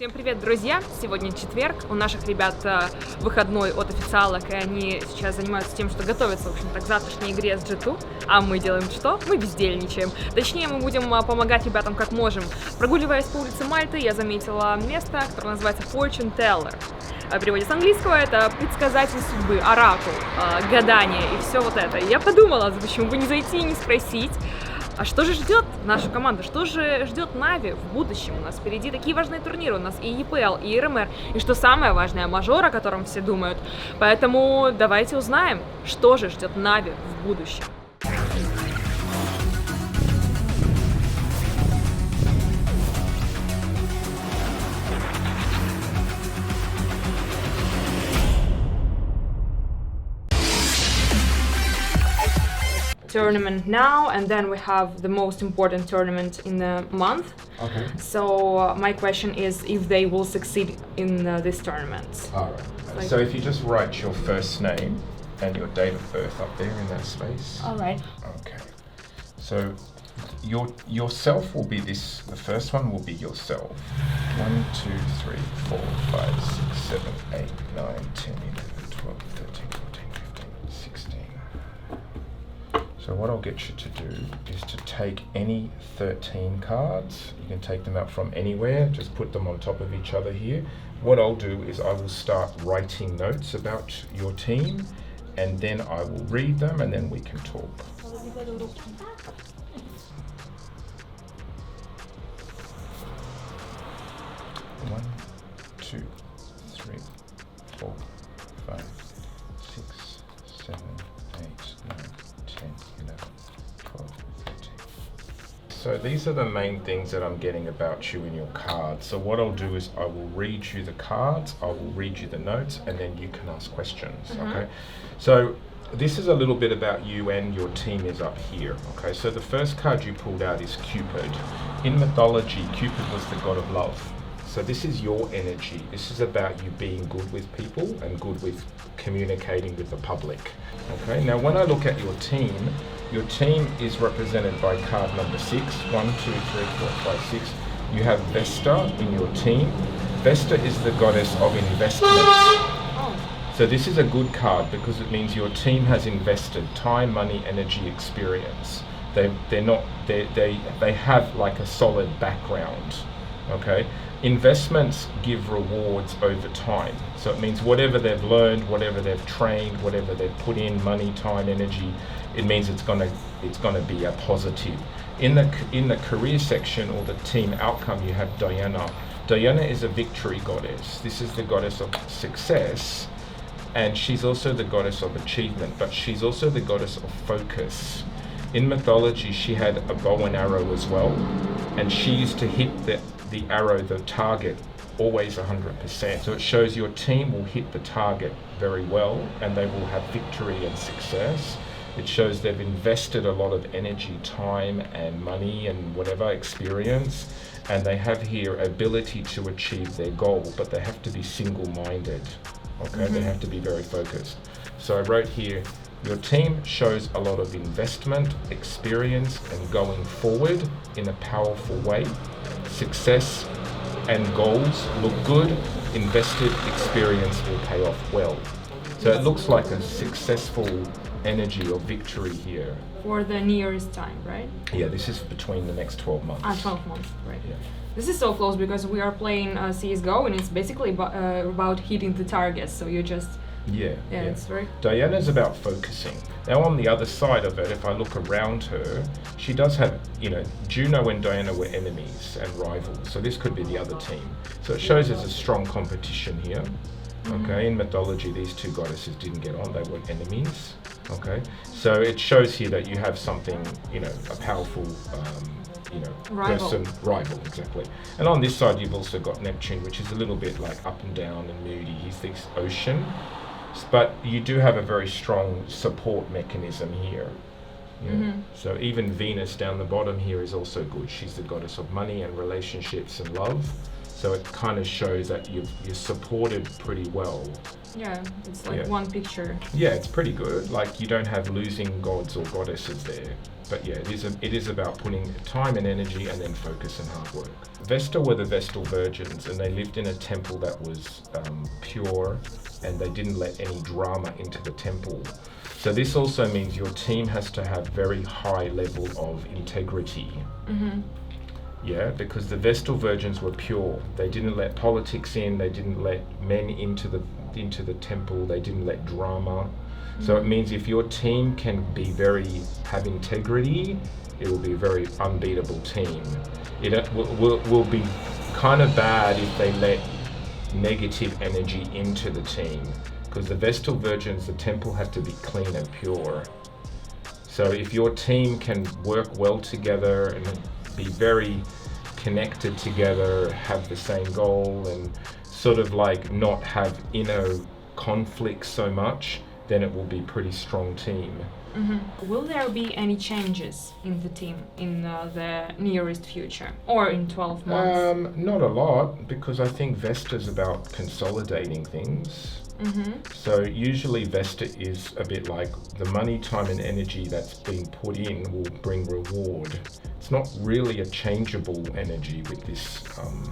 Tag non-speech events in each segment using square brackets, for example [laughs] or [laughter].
Всем привет, друзья! Сегодня четверг, у наших ребят э, выходной от официалок, и они сейчас занимаются тем, что готовятся, в общем-то, к завтрашней игре с G2. А мы делаем что? Мы бездельничаем. Точнее, мы будем э, помогать ребятам как можем. Прогуливаясь по улице Мальты, я заметила место, которое называется Fortune Teller. В переводе с английского это предсказатель судьбы, оракул, э, гадание и все вот это. Я подумала, почему бы не зайти и не спросить, а что же ждет нашу команду? Что же ждет Нави в будущем? У нас впереди такие важные турниры. У нас и EPL, и РМР, и что самое важное, мажор, о котором все думают. Поэтому давайте узнаем, что же ждет Нави в будущем. Tournament now and then we have the most important tournament in the month Okay. so uh, my question is if they will succeed in uh, this tournament All right. Like- so if you just write your first name and your date of birth up there in that space. all right Okay. So your yourself will be this. The first one will be yourself. One, two, three, four, five, six, seven, eight, nine, ten, eleven, twelve, thirteen, what I'll get you to do is to take any 13 cards. You can take them out from anywhere. Just put them on top of each other here. What I'll do is I will start writing notes about your team and then I will read them and then we can talk. One, two, So these are the main things that I'm getting about you in your card. So what I'll do is I will read you the cards, I will read you the notes, and then you can ask questions. Mm-hmm. Okay. So this is a little bit about you and your team is up here. Okay. So the first card you pulled out is Cupid. In mythology, Cupid was the god of love. So this is your energy. This is about you being good with people and good with communicating with the public. Okay. Now, when I look at your team, your team is represented by card number six. One, two, three, four, five, six. You have Vesta in your team. Vesta is the goddess of investments. So this is a good card because it means your team has invested time, money, energy, experience. They they're not they they they have like a solid background. Okay. Investments give rewards over time. So it means whatever they've learned, whatever they've trained, whatever they've put in money, time, energy, it means it's gonna it's gonna be a positive. In the in the career section or the team outcome, you have Diana. Diana is a victory goddess. This is the goddess of success and she's also the goddess of achievement, but she's also the goddess of focus. In mythology, she had a bow and arrow as well, and she used to hit the, the arrow, the target, always 100%. So it shows your team will hit the target very well and they will have victory and success. It shows they've invested a lot of energy, time, and money, and whatever experience, and they have here ability to achieve their goal, but they have to be single minded. Okay, they mm-hmm. have to be very focused. So I wrote here your team shows a lot of investment, experience, and going forward in a powerful way. Success and goals look good. Invested experience will pay off well. So it looks like a successful energy or victory here. for the nearest time right Yeah, this is between the next 12 months. ah 12 months right Yeah. this is so close because we are playing uh, csgo and it's basically about, uh, about hitting the targets so you just Yeah. yeah, it's very Diana's about focusing. Now, on the other side of it, if I look around her, she does have, you know, Juno and Diana were enemies and rivals. So this could be the other team. So it shows there's a strong competition here. Okay, in mythology, these two goddesses didn't get on, they were enemies. Okay, so it shows here that you have something, you know, a powerful, um, you know, Rival. person, rival, exactly. And on this side, you've also got Neptune, which is a little bit like up and down and moody. He's this ocean. But you do have a very strong support mechanism here. Yeah. Mhm. So even Venus down the bottom here is also good. She's the goddess of money and relationships and love. So it kind of shows that you've, you're supported pretty well. Yeah, it's like Yeah. one picture. Yeah, it's pretty good. Like you don't have losing gods or goddesses there. But yeah, it is a, it is about putting time and energy and then focus and hard work. Vesta were the Vestal virgins, and they lived in a temple that was um, pure, and they didn't let any drama into the temple. So this also means your team has to have very high level of integrity. Yeah, because the Vestal virgins were pure. They didn't let politics in. They didn't let men into the into the temple. They didn't let drama. So it means if your team can be very have integrity, it will be a very unbeatable team. It uh, will, will, will be kind of bad if they let negative energy into the team. Because the Vestal virgins, the temple has to be clean and pure. So if your team can work well together and be very connected together, have the same goal, and sort of like not have inner conflicts so much, then it will be pretty strong team. Will there be any changes in the team in uh, the nearest future or in 12 months? Um, not a lot because I think Vesta's about consolidating things. So usually Vesta is a bit like the money, time, and energy that's being put in will bring reward. It's not really a changeable energy with this um,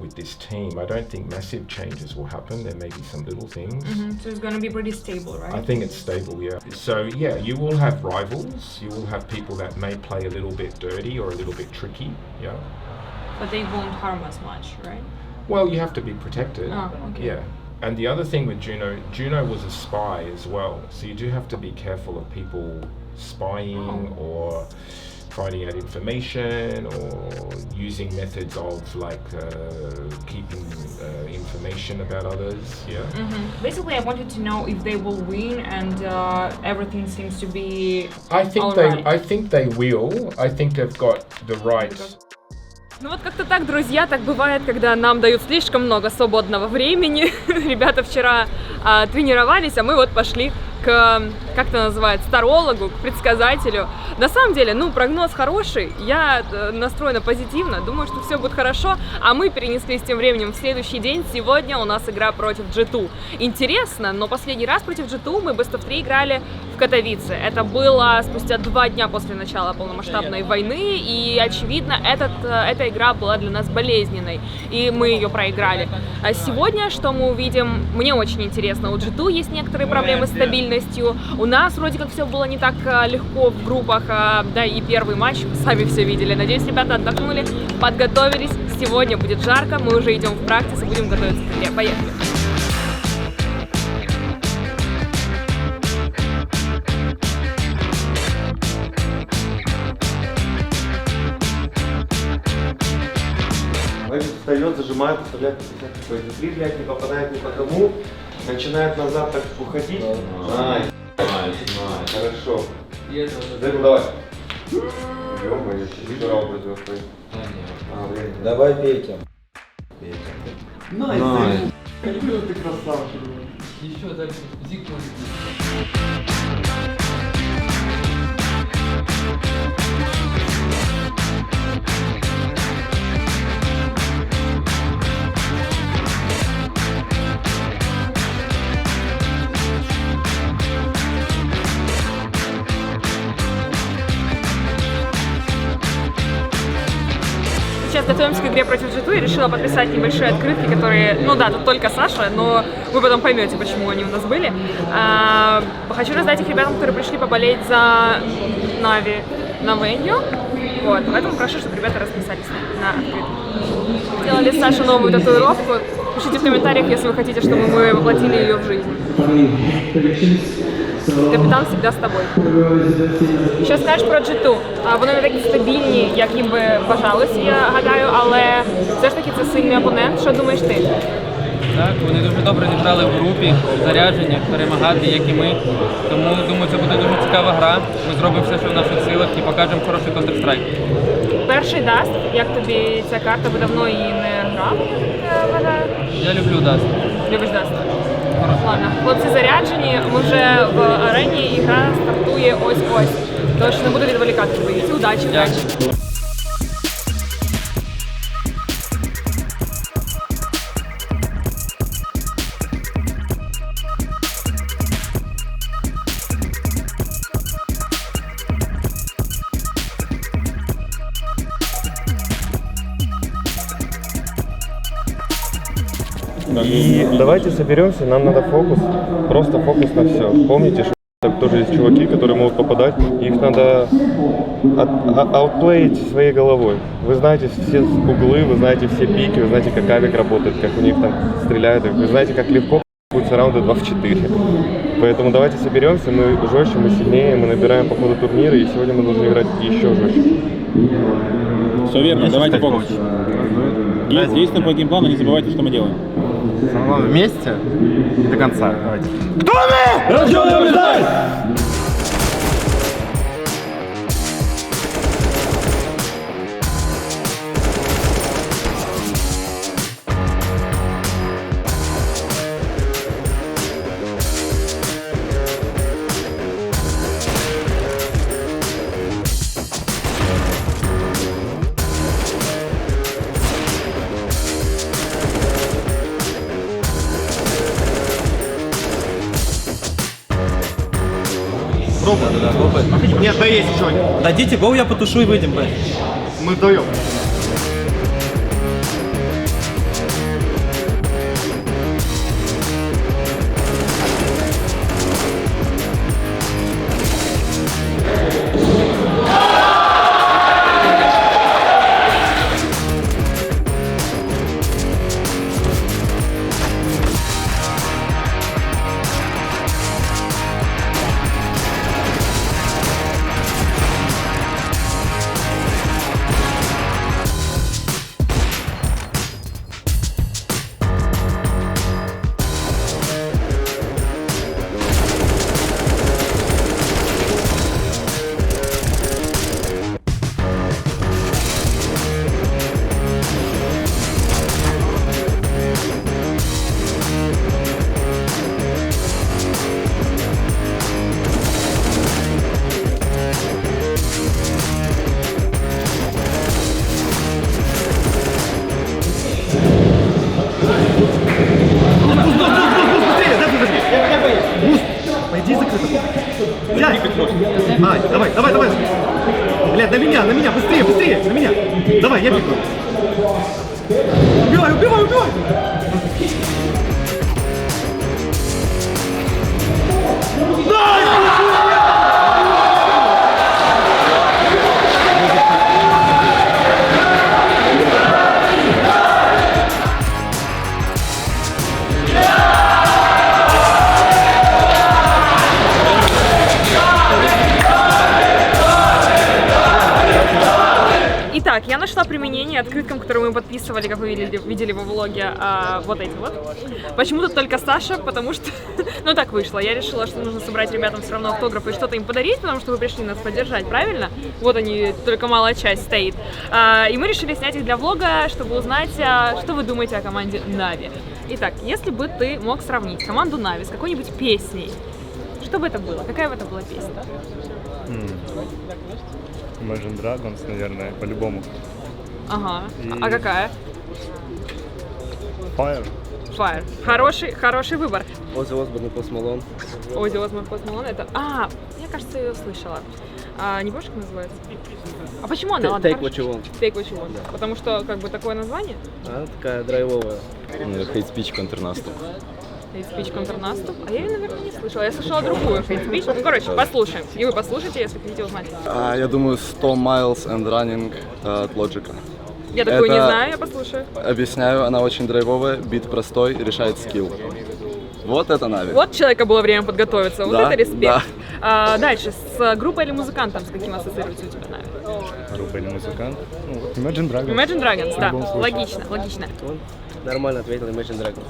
with this team. I don't think massive changes will happen. There may be some little things. Mhm, So it's gonna be pretty stable, right? I think it's stable, yeah. So yeah, you will have rivals. You will have people that may play a little bit dirty or a little bit tricky. Yeah. But they won't harm us much, right? Well, you have to be protected. Oh, okay. Yeah. And the other thing with Juno, Juno was a spy as well. So you do have to be careful of people spying Oh. or finding out information or using methods of like uh, keeping uh, information about others. Yeah. Mhm. Basically, I wanted to know if they will win, and uh, everything seems to be. I think All they. right. I think they will. I think they've got the right. Ну вот как-то так, друзья, так бывает, когда нам дают слишком много свободного времени. [laughs] Ребята вчера а, тренировались, а мы вот пошли к, как это называется, тарологу, к предсказателю. На самом деле, ну, прогноз хороший, я э, настроена позитивно, думаю, что все будет хорошо, а мы перенеслись тем временем в следующий день. Сегодня у нас игра против G2. Интересно, но последний раз против G2 мы Best of 3 играли в Катовице. Это было спустя два дня после начала полномасштабной войны, и, очевидно, этот, э, эта игра была для нас болезненной, и мы ее проиграли. А сегодня, что мы увидим, мне очень интересно. У G2 есть некоторые проблемы с стабильностью, у нас вроде как все было не так э, легко в группах, а, да, и первый матч, сами все видели. Надеюсь, ребята отдохнули, подготовились. Сегодня будет жарко, мы уже идем в практику будем готовиться к игре. Поехали! Значит, встает, зажимает, вставляет на 50 такой изнутри, блядь, не попадает ни по кому, начинает назад так уходить. Найс, найс, найс, хорошо. Дэйбл, давай. Ё-моё, что раунд происходит? А, блин. Давай Петя. Найс, Найс. Какой ты красавчик. Еще дальше зик готовимся к игре против G2 и решила подписать небольшие открытки, которые, ну да, тут только Саша, но вы потом поймете, почему они у нас были. А, хочу раздать их ребятам, которые пришли поболеть за Нави на Веню. Вот, поэтому прошу, чтобы ребята расписались на открытке. Сделали с новую татуировку. Пишите в комментариях, если вы хотите, чтобы мы воплотили ее в жизнь. Капітан завжди з тобою. Що скажеш про G2? Вони не такі стабільні, як їм би бажалось, я гадаю, але все ж таки це сильний опонент. Що думаєш ти? Так, вони дуже добре зіграли в групі, заряджені, перемагати, як і ми. Тому думаю, це буде дуже цікава гра. Ми зробимо все, що в наших силах, і покажемо хороший Counter-Strike. Перший даст, як тобі ця карта? Ви давно її не грали, я вважаю. Я люблю Даст. Любиш даст? Ладно, хлопці заряджені, ми вже в арені і гра стартує ось-ось. Тож не буду відволікати боюсь. Удачі, удачі. И давайте соберемся, нам надо фокус, просто фокус на все. Помните, что там тоже есть чуваки, которые могут попадать, их надо аутплеить своей головой. Вы знаете все углы, вы знаете все пики, вы знаете, как авик работает, как у них там стреляют, и вы знаете, как легко будут раунды 2 в 4. Поэтому давайте соберемся, мы жестче, мы сильнее, мы набираем по ходу турнира, и сегодня мы должны играть еще жестче. Все верно, давайте фокус. Есть, действуем по геймплану, не забывайте, что мы делаем. Вместе и до конца. Давайте. Нет, да есть еще. Дадите гол, я потушу и выйдем, блядь. Мы вдвоем. Ай, давай, давай, давай. Блядь, на меня, на меня, быстрее, быстрее, на меня. Давай, я бегу. Убивай, убивай, убивай. Итак, я нашла применение открыткам, которые мы подписывали, как вы видели, видели во влоге, а, вот эти вот. Почему тут только Саша? Потому что, [laughs] ну так вышло. Я решила, что нужно собрать ребятам все равно автографы и что-то им подарить, потому что вы пришли нас поддержать, правильно? Вот они, только малая часть стоит. А, и мы решили снять их для влога, чтобы узнать, а, что вы думаете о команде Нави. Итак, если бы ты мог сравнить команду Нави с какой-нибудь песней, что бы это было? Какая бы это была песня? Imagine Dragons, наверное, по-любому. Ага. И- А какая? Fire. Fire. Хороший, хороший выбор. Оззи Осборн и Пост Малон. Оззи Осборн Пост Малон, это... А, мне кажется, я ее слышала. А, не помнишь, как называется? А почему она? Ладно, Take what you want. Take what you want. Потому что, как бы, такое название? Она такая драйвовая. Хейт-спич контрнаступ. Speech контрнаступ. А я ее, наверное, не слышала. Я слышала другую Speech. Ну, короче, послушаем. И вы послушайте, если хотите узнать. я думаю, 100 miles and running э, от Logic. Я такую не Это- знаю, я послушаю. Объясняю, она очень драйвовая, бит простой, решает скилл. Вот это Нави. Вот человека было время подготовиться. Вот Да, это респект. да. А, дальше, с группой или музыкантом, с каким ассоциируется у тебя Нави? Группа или музыкант. Ну, Imagine Dragons. Imagine Dragons, да. Логично, логично. Он нормально ответил Imagine Dragons.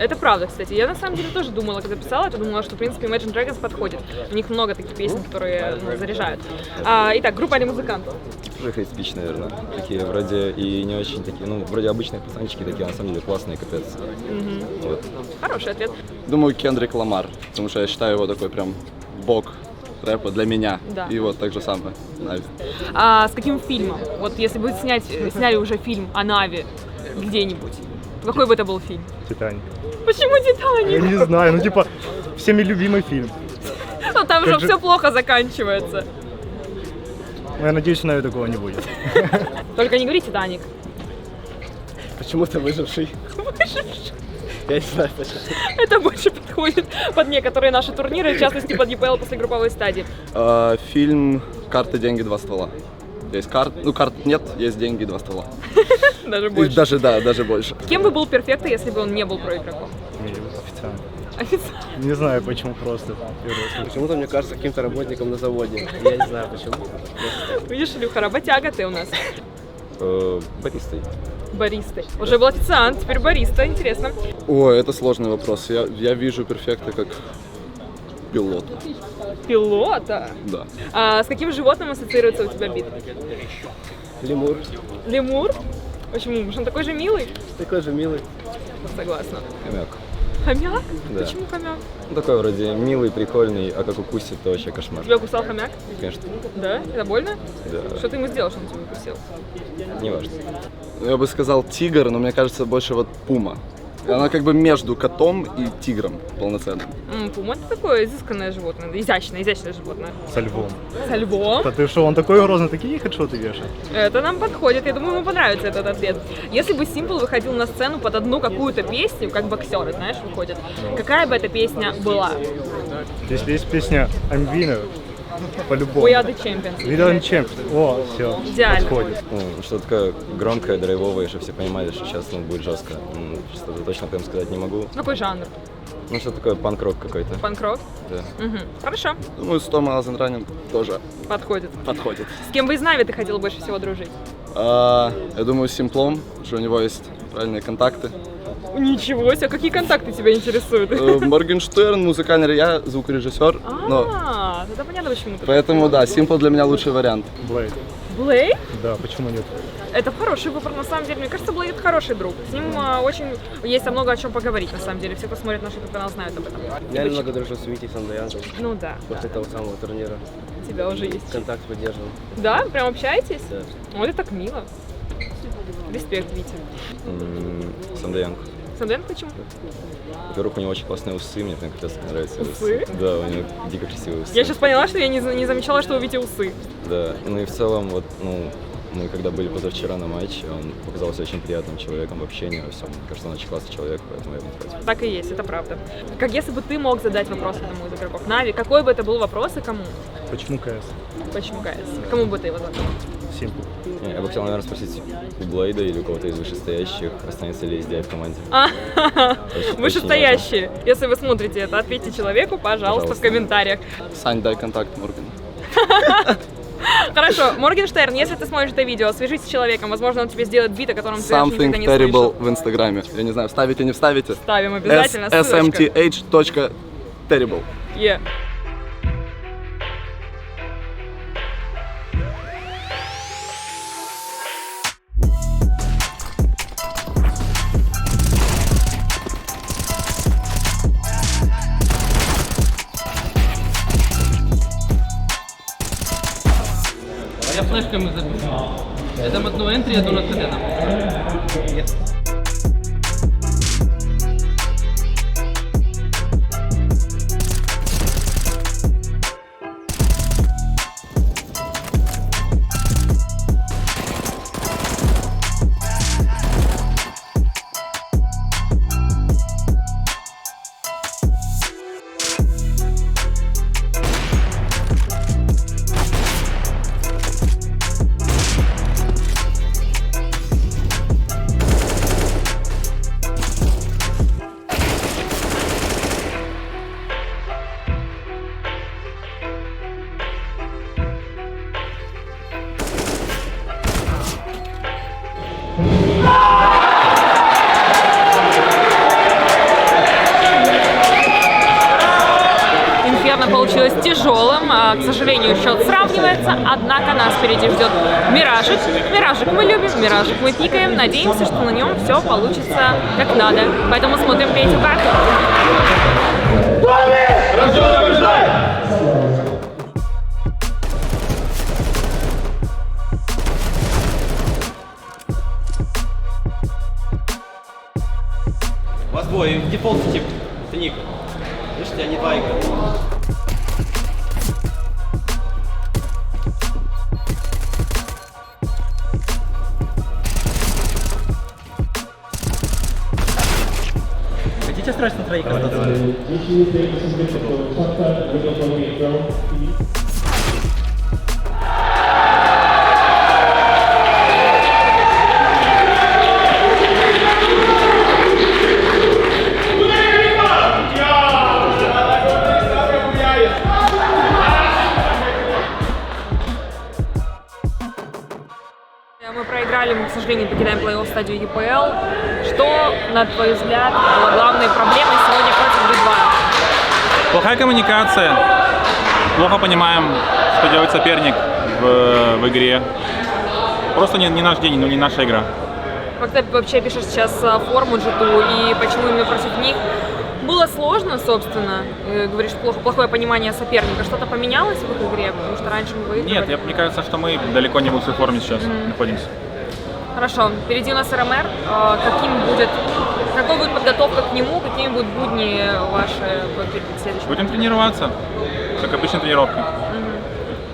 Это правда, кстати. Я на самом деле тоже думала, когда писала, это думала, что, в принципе, Imagine Dragons подходит. У них много таких песен, которые ну, заряжают. А, итак, группа или музыкантов? Тоже хейт-спич, наверное. Такие вроде и не очень такие, ну, вроде обычные пацанчики такие, а на самом деле классные, капец. Вот. Хороший ответ. Думаю, Кендрик Ламар, потому что я считаю его такой прям бог рэпа для меня. Да. И вот так же самое. Нави. А с каким фильмом? Вот если бы снять, сняли уже фильм о Нави где-нибудь, какой бы это был фильм? Титаник. Почему Я Титаник? не знаю, ну типа всеми любимый фильм. Ну там же Как же- все плохо заканчивается. Но я надеюсь, на такого не будет. [laughs] Только не говори Титаник. Почему-то выживший. Я не знаю почему. Это больше подходит под некоторые наши турниры, в частности под ЕПЛ после групповой стадии. А, фильм «Карты, деньги, два ствола». Есть карт, ну карт нет, есть деньги, два ствола. [laughs] Даже больше. Даже, да, даже больше. Кем бы был перфекта, если бы он не был проигроком? Официант. Официально. Не знаю, почему просто. Почему-то мне кажется каким-то работником на заводе. Я не знаю почему. Видишь, Илюха, работяга ты у нас. Э, Баристой. Баристой. Уже был официант, теперь бариста. Интересно. Ой, это сложный вопрос. Я, я вижу перфекта как пилота. Пилота. Да. А с каким животным ассоциируется у тебя бит? Лемур. Лемур? Почему? Потому что он такой же милый? Такой же милый. Согласна. Хомяк. Хомяк? Да. Почему хомяк? Ну, такой вроде милый, прикольный, а как укусит, то вообще кошмар. Тебя кусал хомяк? Конечно, Да? Это больно? да. Что ты ему сделал, что он тебя укусил? Не важно. Я бы сказал тигр, но мне кажется больше вот пума. Она как бы между котом и тигром полноценным. М, Пума это такое изысканное животное, изящное, изящное животное. Со львом. Со львом. Да ты что, он такой грозный, такие хэдшоты вешает. Это нам подходит, я думаю, ему понравится этот ответ. Если бы Симпл выходил на сцену под одну какую-то песню, как боксеры, знаешь, выходят, какая бы эта песня была? Если есть песня I'm winner, по-любому. We are the champions. We are the champions. О, все, Идеально. подходит. Ну, что такое громкое, драйвовое, чтобы все понимали, что сейчас ну, будет жестко. М, Что-то точно прям сказать не могу. Какой жанр? Ну, что такое панк-рок какой-то. Панк-рок? Да. Мгм. Хорошо, Думаю, 100 Thousand Running тоже подходит. подходит. С кем бы из Нави ты хотел больше всего дружить? А, я думаю, с Симплом, что у него есть правильные контакты. Ничего себе, какие контакты тебя интересуют? Э, Моргенштерн, музыкальный, я звукорежиссер, но А, тогда понятно, почему ты. поэтому да, Симпл для меня лучший вариант. Блейд. Блейд? Да, почему нет? Это хороший выбор, на самом деле. Мне кажется, Блейд хороший друг. С ним а, очень есть много о чем поговорить, на самом деле. Все, кто смотрит наш YouTube канал, знают об этом. Я Ты немного дружу с Витей Сандаянком Ну да, после того самого турнира. у тебя уже есть. Контакт поддерживаем. Да? Прям общаетесь? Да. Вот это так мило. Респект, Витя. М, Санден почему? Во-первых, у него очень классные усы, мне прям капец нравятся Усы? Да, у него дико красивые усы. Я сейчас поняла, что я не, не замечала, что у Вити усы. Да, ну и в целом, вот, ну, мы когда были позавчера на матче, он показался очень приятным человеком в общении, во всем. Мне кажется, он очень классный человек, поэтому я ему против. Так и есть, это правда. Как если бы ты мог задать вопрос одному из игроков Нави, какой бы это был вопрос и кому? Почему КС? Почему КС? Кому бы ты его задал? Симпл. Я бы хотел, наверное, спросить у Блейда или у кого-то из вышестоящих, останется ли SDI в команде. А, Вышестоящие. Если вы смотрите это, ответьте человеку, пожалуйста, в комментариях. Сань, дай контакт Морган. [laughs] Хорошо, Моргенштерн, если ты смотришь это видео, свяжись с человеком, возможно, он тебе сделает бит, о котором ты Something никогда не terrible слышал. в Инстаграме. Я не знаю, вставите, не вставите. Ставим обязательно, ссылочка. smth.terrible. Yeah. Я флешками запишу. Я дам одну ентрі, одну на ТД тяжелым, а, к сожалению, счет сравнивается, однако нас впереди ждет Миражик. Миражик мы любим, Миражик мы пикаем, надеемся, что на нем все получится как надо. Поэтому смотрим третью карту. Вас двое, в дефолте тип. Ты Ник. Слышите, они два играют. Короче, на троих сожалению, покидаем плей-офф стадию ЕПЛ. Что, на твой взгляд, было главной проблемой сегодня против Би-2? Плохая коммуникация. Плохо понимаем, что делает соперник в, в игре. Просто не, не наш день, ну не наша игра. Как ты вообще пишешь сейчас а, форму G2 и почему именно против них? Было сложно, собственно. Э, Говоришь, плохо, плохое понимание соперника. Что-то поменялось в их игре? Потому что раньше мы выигрывали. Нет, я, мне кажется, что мы далеко не в лучшей форме сейчас находимся. Хорошо, впереди у нас РМР. А, Каким будет, какой будет подготовка к нему, какими будут будни ваши следующим? Будем тренироваться, как обычно тренировки.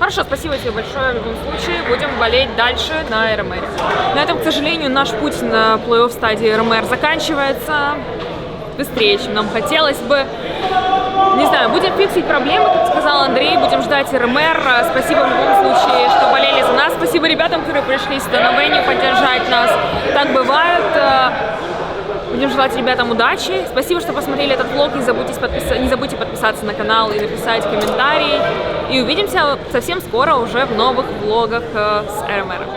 Хорошо, спасибо тебе большое в любом случае. Будем болеть дальше на РМР. На этом, к сожалению, наш путь на плей-офф стадии РМР заканчивается быстрее, чем нам хотелось бы. Не знаю, будем фиксить проблемы, сказал Андрей, будем ждать РМР. Спасибо в любом случае, что болели за нас. Спасибо ребятам, которые пришли сюда на Веню поддержать нас. Так бывает. Э, Будем желать ребятам удачи. Спасибо, что посмотрели этот влог. Не забудьте, подписа- не забудьте подписаться на канал и написать комментарий. И увидимся совсем скоро уже в новых влогах э, с РМР.